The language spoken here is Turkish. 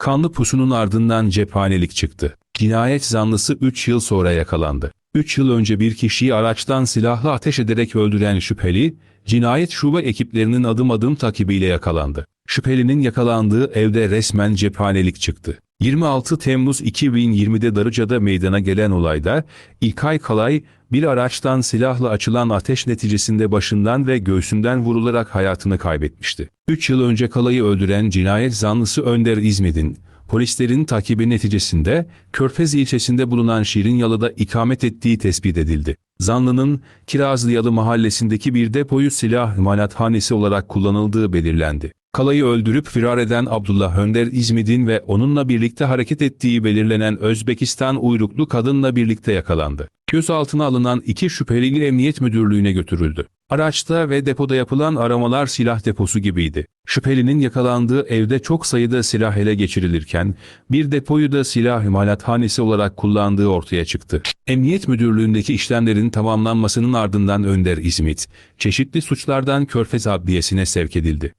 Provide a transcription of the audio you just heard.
Kanlı pusunun ardından cephanelik çıktı. Cinayet zanlısı 3 yıl sonra yakalandı. 3 yıl önce bir kişiyi araçtan silahla ateş ederek öldüren şüpheli, cinayet şube ekiplerinin adım adım takibiyle yakalandı. Şüphelinin yakalandığı evde resmen cephanelik çıktı. 26 Temmuz 2020'de Darıca'da meydana gelen olayda İlkay Kalay bir araçtan silahla açılan ateş neticesinde başından ve göğsünden vurularak hayatını kaybetmişti. 3 yıl önce Kalay'ı öldüren cinayet zanlısı Önder İzmit'in polislerin takibi neticesinde Körfez ilçesinde bulunan Şirinyalı'da ikamet ettiği tespit edildi. Zanlının Kirazlıyalı mahallesindeki bir depoyu silah imalathanesi olarak kullanıldığı belirlendi. Kalayı öldürüp firar eden Abdullah Önder İzmit'in ve onunla birlikte hareket ettiği belirlenen Özbekistan uyruklu kadınla birlikte yakalandı. Gözaltına alınan iki şüpheli emniyet müdürlüğüne götürüldü. Araçta ve depoda yapılan aramalar silah deposu gibiydi. Şüphelinin yakalandığı evde çok sayıda silah ele geçirilirken bir depoyu da silah imalathanesi olarak kullandığı ortaya çıktı. Emniyet müdürlüğündeki işlemlerin tamamlanmasının ardından Önder İzmit, çeşitli suçlardan Körfez Adliyesi'ne sevk edildi.